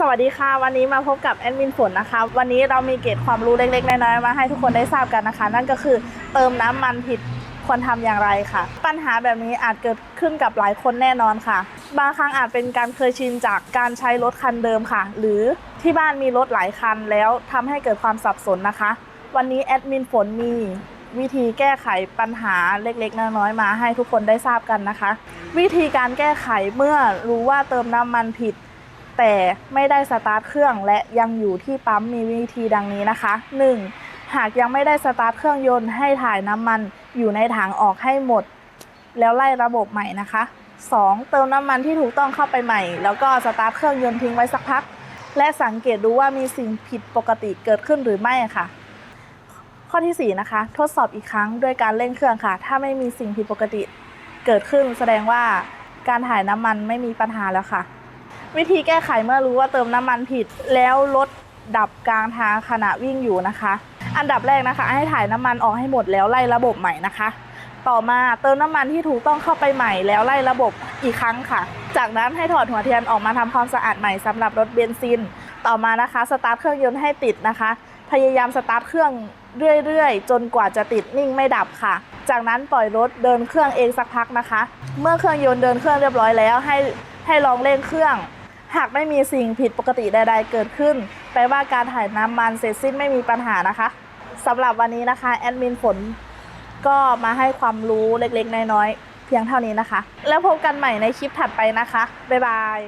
สวัสดีค่ะ วันนี้มาพบกับแอดมินฝนนะคะ วันนี้เรามีเกร็ดความรู้เล็กๆน้อยๆมาให้ทุกคนได้ทราบกันนะคะ นั่นก็คือเติมน้ำมันผิดควรทำอย่างไรค่ะ ปัญหาแบบนี้อาจเกิดขึ้นกับหลายคนแน่นอนค่ะ บางครั้งอาจเป็นการเคยชินจากการใช้รถคันเดิมค่ะ หรือที่บ้านมีรถหลายคันแล้วทำให้เกิดความสับสนนะคะ วันนี้แอดมินฝนมีวิธีแก้ไขปัญหาเล็กๆ น้อยๆมาให้ทุกคนได้ทราบกันนะคะ วิธีการแก้ไขเมื่อรู้ว่าเติมน้ำมันผิด แต่ไม่ได้สตาร์ทเครื่องและยังอยู่ที่ปั๊มมีวิธีดังนี้นะคะ 1. หากยังไม่ได้สตาร์ทเครื่องยนต์ให้ถ่ายน้ำมันอยู่ในถังออกให้หมด แล้วไล่ระบบใหม่นะคะ 2. เติมน้ำมันที่ถูกต้องเข้าไปใหม่ แล้วก็สตาร์ทเครื่องยนต์ทิ้งไว้สักพัก และสังเกตดูว่ามีสิ่งผิดปกติเกิดขึ้นหรือไม่ค่ะ ข้อที่ 4 นะคะ ทดสอบอีกครั้งด้วยการเร่งเครื่องค่ะ ถ้าไม่มีสิ่งผิดปกติเกิดขึ้นแสดงว่าการถ่ายน้ำมันไม่มีปัญหาแล้วค่ะ วิธีแก้ไขเมื่อรู้ว่าเติมน้ำมันผิด แล้วรถดับกลางทางขณะวิ่งอยู่นะคะ อันดับแรกนะคะ ให้ถ่ายน้ำมันออกให้หมดแล้วไล่ระบบใหม่นะคะ ต่อมาเติมน้ำมันที่ถูกต้องเข้าไปใหม่แล้วไล่ระบบอีกครั้งค่ะ จากนั้นให้ถอดหัวเทียนออกมาทำความสะอาดใหม่สำหรับรถเบนซิน ต่อมานะคะสตาร์ทเครื่องยนต์ให้ติดนะคะ พยายามสตาร์ทเครื่องเรื่อยๆ จนกว่าจะติดนิ่งไม่ดับค่ะ จากนั้นปล่อยรถเดินเครื่องเองสักพักนะคะ เมื่อเครื่องยนต์เดินเครื่องเรียบร้อยแล้วให้ ให้ลองเร่งเครื่อง หากไม่มีสิ่งผิดปกติใด ๆ เกิดขึ้น แปลว่าการถ่ายน้ำมันเสร็จสิ้นไม่มีปัญหานะคะสำหรับวันนี้นะคะแอดมินฝนก็มาให้ความรู้เล็กๆ น้อยๆ เพียงเท่านี้นะคะ แล้วพบกันใหม่ในคลิปถัดไปนะคะ บ๊ายบาย